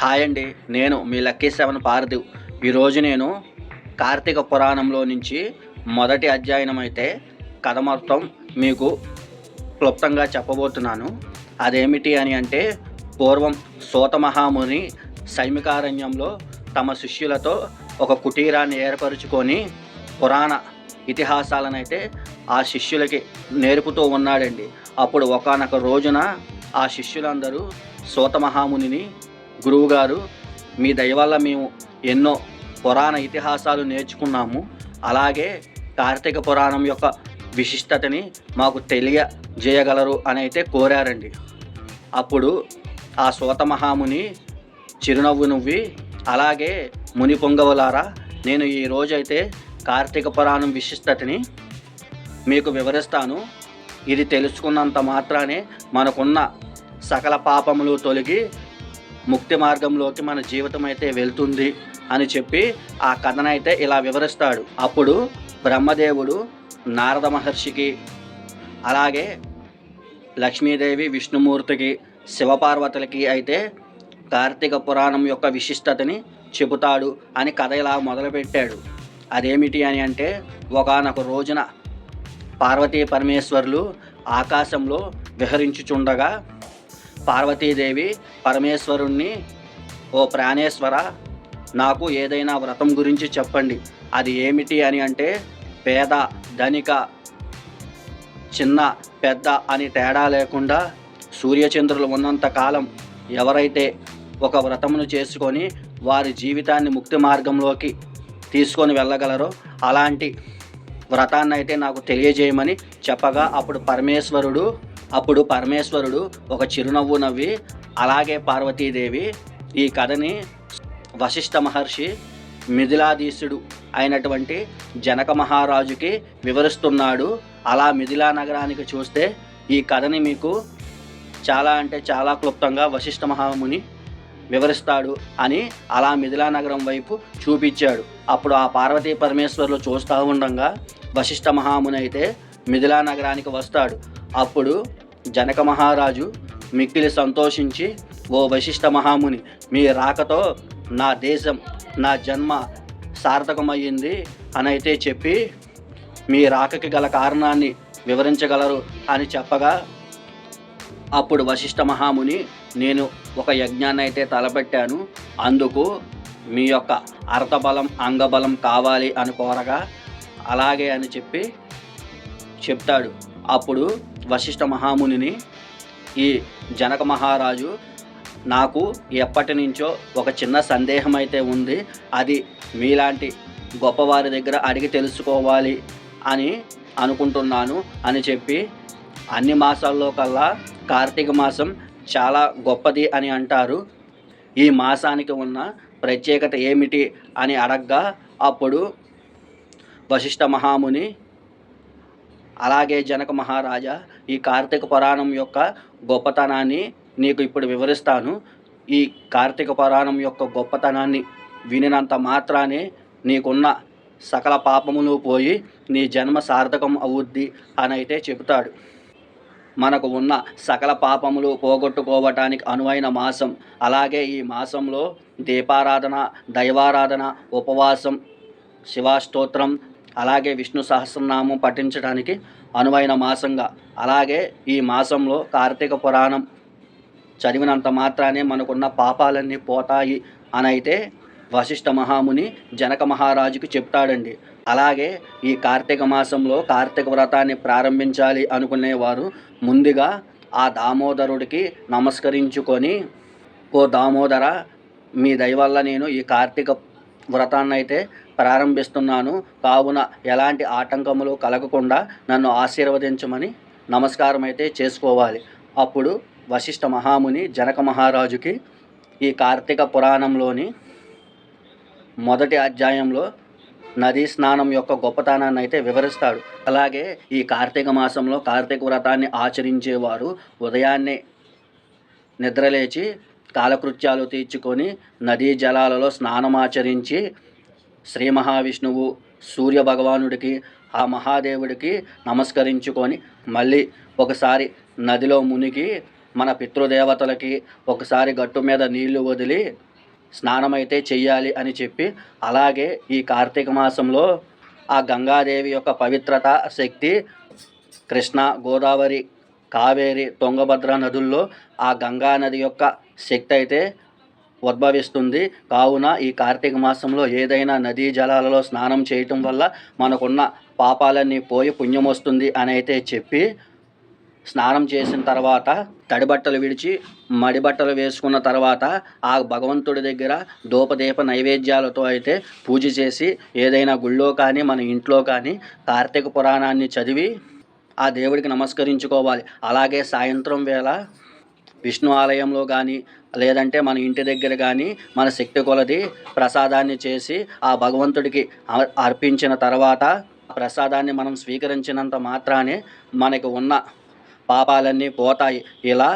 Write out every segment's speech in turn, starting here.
Hi అండి. నేను మీ lucky seven Parthiv ఈరోజు నేను కార్తీక పురాణంలో నుంచి మొదటి అధ్యయనం అయితే కథ మొత్తం మీకు క్లుప్తంగా చెప్పబోతున్నాను. అదేమిటి అని అంటే పూర్వం సూత మహాముని సైమికారణ్యంలో తమ శిష్యులతో ఒక కుటీరాన్ని ఏర్పరుచుకొని పురాణ ఇతిహాసాలనైతే ఆ శిష్యులకి నేర్పుతూ ఉన్నాడండి. అప్పుడు ఒకానొక రోజున ఆ శిష్యులందరూ సూత మహామునిని గురువుగారు మీ దయ వల్ల మేము ఎన్నో పురాణ ఇతిహాసాలు నేర్చుకున్నాము. అలాగే కార్తీక పురాణం యొక్క విశిష్టతని మాకు తెలియజేయగలరు అని అయితే కోరారండి. అప్పుడు ఆ సోత మహాముని చిరునవ్వు నువ్వి అలాగే ముని పొంగవులారా నేను ఈ రోజైతే కార్తీక పురాణం విశిష్టతని మీకు వివరిస్తాను. ఇది తెలుసుకున్నంత మాత్రానే మనకున్న సకల పాపములు తొలగి ముక్తి మార్గంలోకి మన జీవితం అయితే వెళ్తుంది అని చెప్పి ఆ కథనైతే ఇలా వివరిస్తాడు. అప్పుడు బ్రహ్మదేవుడు నారద మహర్షికి అలాగే లక్ష్మీదేవి విష్ణుమూర్తికి శివపార్వతులకి అయితే కార్తీక పురాణం యొక్క విశిష్టతని చెబుతాడు అని కథ ఇలా మొదలుపెట్టాడు. అదేమిటి అని అంటే ఒకనొక రోజున పార్వతీ పరమేశ్వరులు ఆకాశంలో విహరించుచుండగా పార్వతీదేవి పరమేశ్వరుణ్ణి ఓ ప్రాణేశ్వర నాకు ఏదైనా వ్రతం గురించి చెప్పండి. అది ఏమిటి అని అంటే పేద ధనిక చిన్న పెద్ద అని తేడా లేకుండా సూర్యచంద్రులు ఉన్నంత కాలం ఎవరైతే ఒక వ్రతమును చేసుకొని వారి జీవితాన్ని ముక్తి మార్గంలోకి తీసుకొని వెళ్ళగలరో అలాంటి వ్రతాన్ని అయితే నాకు తెలియజేయమని చెప్పగా అప్పుడు పరమేశ్వరుడు అప్పుడు పరమేశ్వరుడు ఒక చిరునవ్వు నవ్వి అలాగే పార్వతీదేవి ఈ కథని వశిష్ఠ మహర్షి మిథిలాధీశుడు అయినటువంటి జనక మహారాజుకి వివరిస్తున్నాడు. అలా మిథిలా నగరానికి చూస్తే ఈ కథని మీకు చాలా అంటే చాలా క్లుప్తంగా వశిష్ఠ మహాముని వివరిస్తాడు అని అలా మిథిలా నగరం వైపు చూపించాడు. అప్పుడు ఆ పార్వతీ పరమేశ్వరులు చూస్తూ ఉండగా వశిష్ఠ మహాముని అయితే మిథిలా నగరానికి వస్తాడు. అప్పుడు జనక మహారాజు మిక్కిలి సంతోషించి ఓ వశిష్ఠ మహాముని మీ రాకతో నా దేశం నా జన్మ సార్థకమయ్యింది అని అయితే చెప్పి మీ రాకకి గల కారణాన్ని వివరించగలరు అని చెప్పగా అప్పుడు వశిష్ఠ మహాముని నేను ఒక యజ్ఞాన్ని అయితే తలపెట్టాను. అందుకు మీ యొక్క అర్థబలం అంగబలం కావాలి అని కోరగా అలాగే అని చెప్పి చెప్తాడు. అప్పుడు వశిష్ఠ మహామునిని ఈ జనక మహారాజు నాకు ఎప్పటి నుంచో ఒక చిన్న సందేహం అయితే ఉంది. అది మీలాంటి గొప్పవారి దగ్గర అడిగి తెలుసుకోవాలి అని అనుకుంటున్నాను అని చెప్పి అన్ని మాసాల్లో కల్లా కార్తీక మాసం చాలా గొప్పది అని అంటారు. ఈ మాసానికి ఉన్న ప్రత్యేకత ఏమిటి అని అడగ్గా అప్పుడు వశిష్ఠ మహాముని అలాగే జనక మహారాజా ఈ కార్తీక పురాణం యొక్క గొప్పతనాన్ని నీకు ఇప్పుడు వివరిస్తాను. ఈ కార్తీక పురాణం యొక్క గొప్పతనాన్ని వినినంత మాత్రానే నీకున్న సకల పాపములు పోయి నీ జన్మ సార్థకం అవుద్ది అని అయితే చెబుతాడు. మనకు ఉన్న సకల పాపములు పోగొట్టుకోవటానికి అనువైన మాసం అలాగే ఈ మాసంలో దీపారాధన దైవారాధన ఉపవాసం శివాస్తోత్రం అలాగే విష్ణు సహస్రనామం పఠించడానికి అనువైన మాసంగా. అలాగే ఈ మాసంలో కార్తీక పురాణం చదివినంత మాత్రానే మనకున్న పాపాలన్నీ పోతాయి అని అయితే వశిష్ఠ మహాముని జనక మహారాజుకి చెప్తాడండి. అలాగే ఈ కార్తీక మాసంలో కార్తీక వ్రతాన్ని ప్రారంభించాలి అనుకునేవారు ముందుగా ఆ దామోదరుడికి నమస్కరించుకొని ఓ దామోదర మీ దయవల్ల నేను ఈ కార్తీక వ్రతాన్ని అయితే ప్రారంభిస్తున్నాను. కావున ఎలాంటి ఆటంకములు కలగకుండా నన్ను ఆశీర్వదించమని నమస్కారం అయితే చేసుకోవాలి. అప్పుడు వశిష్ఠ మహాముని జనక మహారాజుకి ఈ కార్తీక పురాణంలోని మొదటి అధ్యాయంలో నదీ స్నానం యొక్క గొప్పతనాన్ని అయితే వివరిస్తాడు. అలాగే ఈ కార్తీక మాసంలో కార్తీక వ్రతాన్ని ఆచరించేవారు ఉదయాన్నే నిద్రలేచి కాలకృత్యాలు తీర్చుకొని నదీ జలాలలో స్నానమాచరించి శ్రీ మహావిష్ణువు సూర్య భగవానుడికి ఆ మహాదేవుడికి నమస్కరించుకొని మళ్ళీ ఒకసారి నదిలో మునిగి మన పితృదేవతలకి ఒకసారి గట్టు మీద నీళ్ళు వదిలి స్నానమైతే చెయ్యాలి అని చెప్పి అలాగే ఈ కార్తీక మాసంలో ఆ గంగాదేవి యొక్క పవిత్రత శక్తి కృష్ణ గోదావరి కావేరి తుంగభద్ర నదుల్లో ఆ గంగా నది యొక్క శక్తి అయితే ఉద్భవిస్తుంది. కావున ఈ కార్తీక మాసంలో ఏదైనా నదీ జలాలలో స్నానం చేయటం వల్ల మనకున్న పాపాలన్నీ పోయి పుణ్యం వస్తుంది అని అయితే చెప్పి స్నానం చేసిన తర్వాత తడి బట్టలు విడిచి మడి బట్టలు వేసుకున్న తర్వాత ఆ భగవంతుడి దగ్గర ధూపదీప నైవేద్యాలతో అయితే పూజ చేసి ఏదైనా గుళ్ళో కానీ మన ఇంట్లో కానీ కార్తీక పురాణాన్ని చదివి ఆ దేవుడికి నమస్కరించుకోవాలి. అలాగే సాయంత్రం వేళ విష్ణు ఆలయంలో కానీ లేదంటే మన ఇంటి దగ్గర కానీ మన శక్తి కొలది ప్రసాదాన్ని చేసి ఆ భగవంతుడికి అర్పించిన తర్వాత ప్రసాదాన్ని మనం స్వీకరించినంత మాత్రానే మనకు ఉన్న పాపాలన్నీ పోతాయి. ఇలా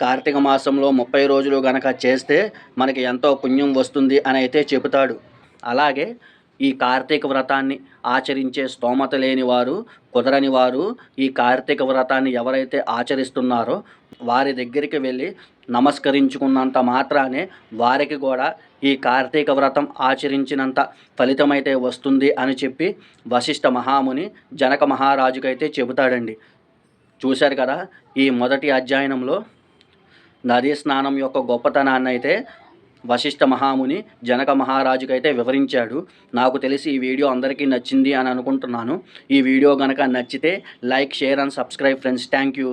కార్తీక మాసంలో ముప్పై రోజులు గనక చేస్తే మనకి ఎంతో పుణ్యం వస్తుంది అని అయితే చెబుతాడు. అలాగే ఈ కార్తీక వ్రతాన్ని ఆచరించే స్తోమత లేని వారు కుదరని వారు ఈ కార్తీక వ్రతాన్ని ఎవరైతే ఆచరిస్తున్నారో వారి దగ్గరికి వెళ్ళి నమస్కరించుకున్నంత మాత్రానే వారికి కూడా ఈ కార్తీక వ్రతం ఆచరించినంత ఫలితమైతే వస్తుంది అని చెప్పి వశిష్ఠ మహాముని జనక మహారాజుకైతే చెబుతాడండి. చూశారు కదా ఈ మొదటి అధ్యయనంలో నదీ స్నానం యొక్క గొప్పతనాన్ని అయితే వశిష్ఠ మహాముని జనక మహారాజుకి అయితే వివరించాడు. నాకు తెలిసి ఈ వీడియో అందరికీ నచ్చింది అని అనుకుంటున్నాను. ఈ వీడియో కనుక నచ్చితే like share and subscribe friends. Thank you.